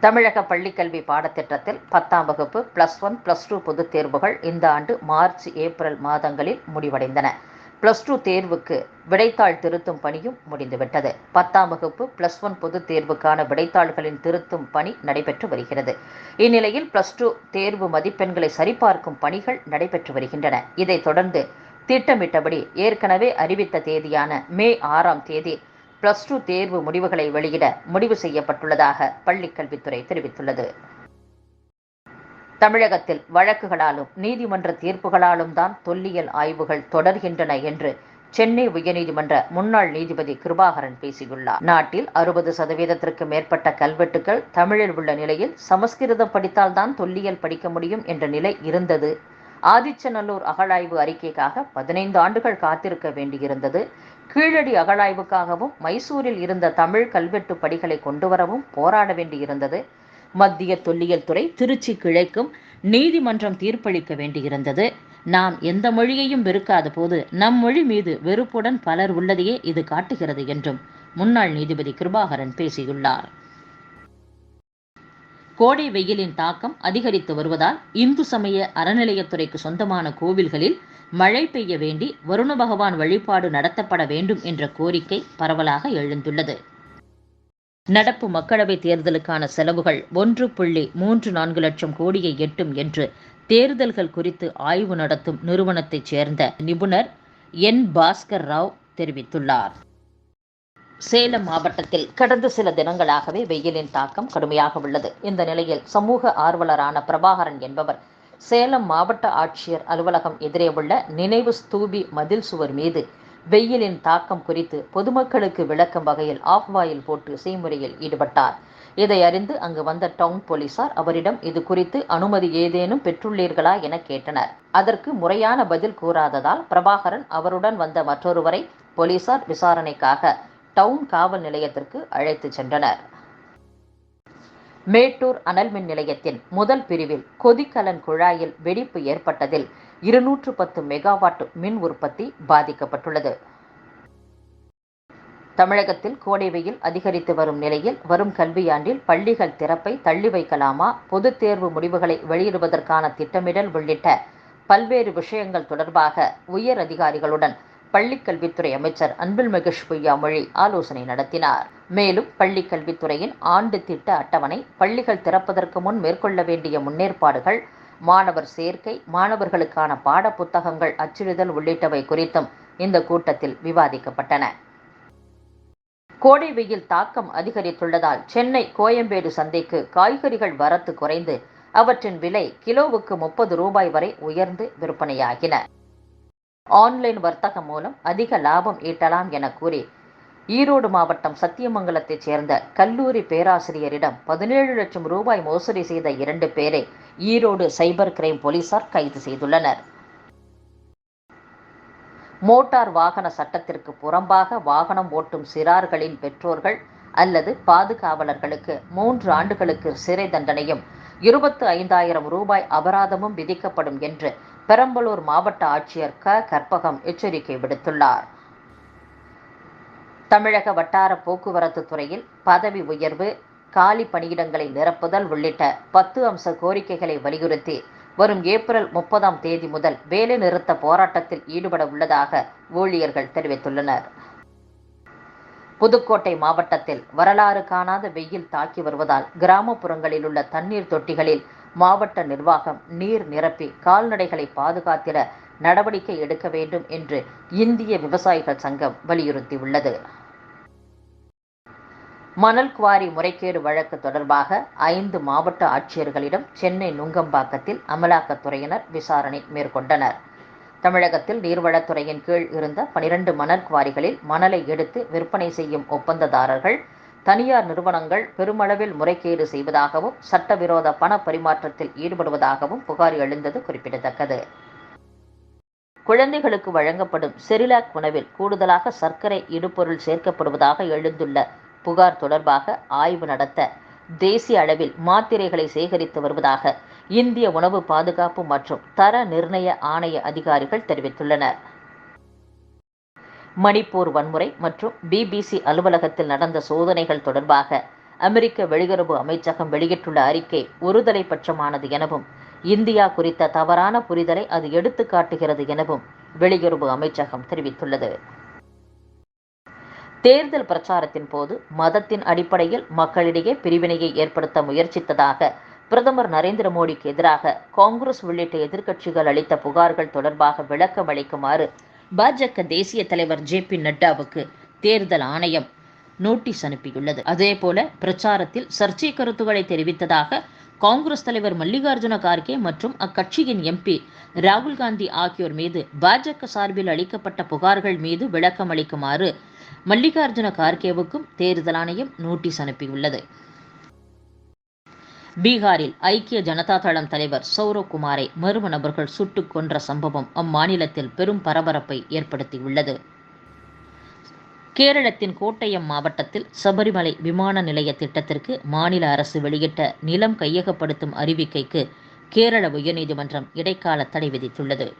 தமிழக பள்ளிக்கல்வி பாடத்திட்டத்தில் பத்தாம் வகுப்பு பிளஸ் ஒன் பிளஸ் டூ பொதுத் தேர்வுகள் இந்த ஆண்டு மார்ச் ஏப்ரல் மாதங்களில் முடிவடைந்தன. பிளஸ் டூ தேர்வுக்கு விடைத்தாள் திருத்தும் பணியும் முடிந்துவிட்டது. பத்தாம் வகுப்பு பிளஸ் ஒன் பொதுத் தேர்வுக்கான விடைத்தாள்களின் திருத்தும் பணி நடைபெற்று வருகிறது. இந்நிலையில் பிளஸ் டூ தேர்வு மதிப்பெண்களை சரிபார்க்கும் பணிகள் நடைபெற்று வருகின்றன. இதைத் தொடர்ந்து திட்டமிட்டபடி ஏற்கனவே அறிவித்த தேதியான மே ஆறாம் தேதி பிளஸ் டூ தேர்வு முடிவுகளை வெளியிட முடிவு செய்யப்பட்டுள்ளதாக பள்ளிக்கல்வித்துறை தெரிவித்துள்ளது. தமிழகத்தில் வழக்குகளாலும் நீதிமன்ற தீர்ப்புகளாலும் தான் தொல்லியல் ஆய்வுகள் தொடர்கின்றன என்று சென்னை உயர்நீதிமன்ற முன்னாள் நீதிபதி கிருபாகரன் பேசியுள்ளார். நாட்டில் அறுபது சதவீதத்திற்கு மேற்பட்ட கல்வெட்டுகள் தமிழில் உள்ள நிலையில் சமஸ்கிருதம் படித்தால்தான் தொல்லியல் படிக்க முடியும் என்ற நிலை இருந்தது. ஆதிச்சநல்லூர் அகழாய்வு அறிக்கைக்காக பதினைந்து ஆண்டுகள் காத்திருக்க வேண்டியிருந்தது. கீழடி அகழாய்வுக்காகவும் மைசூரில் இருந்த தமிழ் கல்வெட்டு படிகளை கொண்டு வரவும் போராட வேண்டியிருந்தது. மத்திய தொல்லியல் துறை திருச்சி கிளைக்கும் நீதிமன்றம் தீர்ப்பளிக்க வேண்டியிருந்தது. நாம் எந்த மொழியையும் வெறுக்காத போது நம் மொழி மீது வெறுப்புடன் பலர் உள்ளதையே இது காட்டுகிறது என்றும் முன்னாள் நீதிபதி கிருபாகரன் பேசியுள்ளார். கோடை வெயிலின் தாக்கம் அதிகரித்து வருவதால் இந்து சமய அறநிலையத்துறைக்கு சொந்தமான கோவில்களில் மழை பெய்ய வேண்டி வருண பகவான் வழிபாடு நடத்தப்பட வேண்டும் என்ற கோரிக்கை பரவலாக எழுந்துள்ளது. நடப்பு மக்களவைத் தேர்தலுக்கான செலவுகள் ஒன்று புள்ளி மூன்று நான்கு லட்சம் கோடியை எட்டும் என்று தேர்தல்கள் குறித்து ஆய்வு நடத்தும் நிறுவனத்தைச் சேர்ந்த நிபுணர் என் பாஸ்கர் ராவ் தெரிவித்துள்ளார். சேலம் மாவட்டத்தில் கடந்த சில தினங்களாகவே வெயிலின் தாக்கம் கடுமையாக உள்ளது. இந்த நிலையில் சமூக ஆர்வலரான பிரபாகரன் என்பவர் சேலம் மாவட்ட ஆட்சியர் அலுவலகம் எதிரே உள்ள நினைவு ஸ்தூபி மதில் சுவர் மீது வெயிலின் தாக்கம் குறித்து பொதுமக்களுக்கு விளக்கும் வகையில் ஆஃப் வாயில் போட்டு செய்முறையில் ஈடுபட்டார். இதை அறிந்து அங்கு வந்த டவுன் போலீசார் அவரிடம் இது குறித்து அனுமதி ஏதேனும் பெற்றுள்ளீர்களா என கேட்டனர். அதற்கு முறையான பதில் கூறாததால் பிரபாகரன் அவருடன் வந்த மற்றொருவரை போலீசார் விசாரணைக்காக டவுன் காவல் நிலையத்திற்கு அழைத்து சென்றனர். மேட்டூர் அனல் மின் நிலையத்தின் முதல் பிரிவில் கொதிக்கலன் குழாயில் வெடிப்பு ஏற்பட்டதில் இருநூற்று பத்து மெகாவாட் மின் உற்பத்தி பாதிக்கப்பட்டுள்ளது. தமிழகத்தில் கோடை வெயில் அதிகரித்து வரும் நிலையில் வரும் கல்வியாண்டில் பள்ளிகள் திறப்பை தள்ளி வைக்கலாமா பொதுத் தேர்வு முடிவுகளை வெளியிடுவதற்கான திட்டமிடல் உள்ளிட்ட பல்வேறு விஷயங்கள் தொடர்பாக உயர் அதிகாரிகளுடன் பள்ளிக் கல்வித்துறை அமைச்சர் அன்பில் மகேஷ் பொய்யாமொழி ஆலோசனை நடத்தினார். மேலும் பள்ளிக் கல்வித்துறையின் ஆண்டு திட்ட அட்டவணை பள்ளிகள் திறப்பதற்கு முன் மேற்கொள்ள வேண்டிய முன்னேற்பாடுகள் மாணவர் சேர்க்கை மாணவர்களுக்கான பாட புத்தகங்கள் அச்சிடுதல் உள்ளிட்டவை குறித்தும் இந்த கூட்டத்தில் விவாதிக்கப்பட்டன. கோடை வெயில் தாக்கம் அதிகரித்துள்ளதால் சென்னை கோயம்பேடு சந்தைக்கு காய்கறிகள் வரத்து குறைந்து அவற்றின் விலை கிலோவுக்கு முப்பது ரூபாய் வரை உயர்ந்து விற்பனையாகின. ஆன்லைன் வர்த்தகம் மூலம் அதிக லாபம் ஈட்டலாம் என கூறி ஈரோடு மாவட்டம் சத்தியமங்கலத்தைச் சேர்ந்த கல்லூரி பேராசிரியரிடம் பதினேழு லட்சம் ரூபாய் மோசடி செய்த இரண்டு பேரை ஈரோடு சைபர் கிரைம் போலீசார் கைது செய்துள்ளனர். மோட்டார் வாகன சட்டத்திற்கு புறம்பாக வாகனம் ஓட்டும் சிறார்களின் பெற்றோர்கள் அல்லது பாதுகாவலர்களுக்கு மூன்று ஆண்டுகளுக்கு சிறை தண்டனையும் இருபத்து ஐந்தாயிரம் ரூபாய் அபராதமும் விதிக்கப்படும் என்று பெரம்பலூர் மாவட்ட ஆட்சியர் க. கற்பகம் எச்சரிக்கை விடுத்துள்ளார். தமிழக வட்டார போக்குவரத்து துறையில் பதவி உயர்வு காலி பணியிடங்களை நிரப்புதல் உள்ளிட்ட பத்து அம்ச கோரிக்கைகளை வலியுறுத்தி வரும் ஏப்ரல் முப்பதாம் தேதி முதல் வேலைநிறுத்த போராட்டத்தில் ஈடுபட உள்ளதாக ஊழியர்கள் தெரிவித்துள்ளனர். புதுக்கோட்டை மாவட்டத்தில் வரலாறு காணாத வெயில் தாக்கி வருவதால் கிராமப்புறங்களில் உள்ள தண்ணீர் தொட்டிகளில் மாவட்ட நிர்வாகம் நீர் நிரப்பி கால்நடைகளை பாதுகாத்திட நடவடிக்கை எடுக்க வேண்டும் என்று இந்திய விவசாயிகள் சங்கம் வலியுறுத்தியுள்ளது. மணல் குவாரி முறைகேடு வழக்கு தொடர்பாக ஐந்து மாவட்ட ஆட்சியர்களிடம் சென்னை நுங்கம்பாக்கத்தில் அமலாக்கத்துறையினர் விசாரணை மேற்கொண்டனர். தமிழகத்தில் நீர்வளத்துறையின் கீழ் இருந்த பனிரெண்டு மணல் குவாரிகளில் மணலை எடுத்து விற்பனை செய்யும் ஒப்பந்ததாரர்கள் தனியார் நிறுவனங்கள் பெருமளவில் முறைகேடு செய்வதாகவும் சட்டவிரோத பண பரிமாற்றத்தில் ஈடுபடுவதாகவும் புகார் எழுந்தது குறிப்பிடத்தக்கது. குழந்தைகளுக்கு வழங்கப்படும் செரிலாக் உணவில் கூடுதலாக சர்க்கரை இடுபொருள் சேர்க்கப்படுவதாக எழுந்துள்ள புகார் தொடர்பாக ஆய்வு நடத்த தேசிய அளவில் மாத்திரைகளை சேகரித்து வருவதாக இந்திய உணவு பாதுகாப்பு மற்றும் தர நிர்ணய ஆணைய அதிகாரிகள் தெரிவித்துள்ளனர். மணிப்பூர் வன்முறை மற்றும் பிபிசி அலுவலகத்தில் நடந்த சோதனைகள் தொடர்பாக அமெரிக்க வெளியுறவு அமைச்சகம் வெளியிட்டுள்ள அறிக்கை ஒருதலை பட்சமானது எனவும் இந்தியா குறித்த தவறான புரிதலை அது எடுத்து காட்டுகிறது எனவும் வெளியுறவு அமைச்சகம் தெரிவித்துள்ளது. தேர்தல் பிரச்சாரத்தின் போது மதத்தின் அடிப்படையில் மக்களிடையே பிரிவினையை ஏற்படுத்த முயற்சித்ததாக பிரதமர் நரேந்திர மோடிக்கு எதிராக காங்கிரஸ் உள்ளிட்ட எதிர்க்கட்சிகள் அளித்த புகார்கள் தொடர்பாக விளக்கம் அளிக்குமாறு பாஜக தேசிய தலைவர் ஜே பி நட்டாவுக்கு தேர்தல் ஆணையம் நோட்டீஸ் அனுப்பியுள்ளது. அதேபோல பிரச்சாரத்தில் சர்ச்சை கருத்துக்களை தெரிவித்ததாக காங்கிரஸ் தலைவர் மல்லிகார்ஜுன கார்கே மற்றும் அக்கட்சியின் எம்பி ராகுல் காந்தி ஆகியோர் மீது பாஜக சார்பில் அளிக்கப்பட்ட புகார்கள் மீது விளக்கம் அளிக்குமாறு மல்லிகார்ஜுன கார்கேவுக்கும் தேர்தல் ஆணையம் நோட்டீஸ் அனுப்பியுள்ளது. பீகாரில் ஐக்கிய ஜனதா தளம் தலைவர் சௌரவ் குமாரை மர்ம நபர்கள் சுட்டுக் கொன்ற சம்பவம் அம்மாநிலத்தில் பெரும் பரபரப்பை ஏற்படுத்தியுள்ளது. கேரளத்தின் கோட்டயம் மாவட்டத்தில் சபரிமலை விமான நிலைய திட்டத்திற்கு மாநில அரசு வெளியிட்ட நிலம் கையகப்படுத்தும் அறிவிக்கைக்கு கேரள உயர்நீதிமன்றம் இடைக்கால தடை விதித்துள்ளது.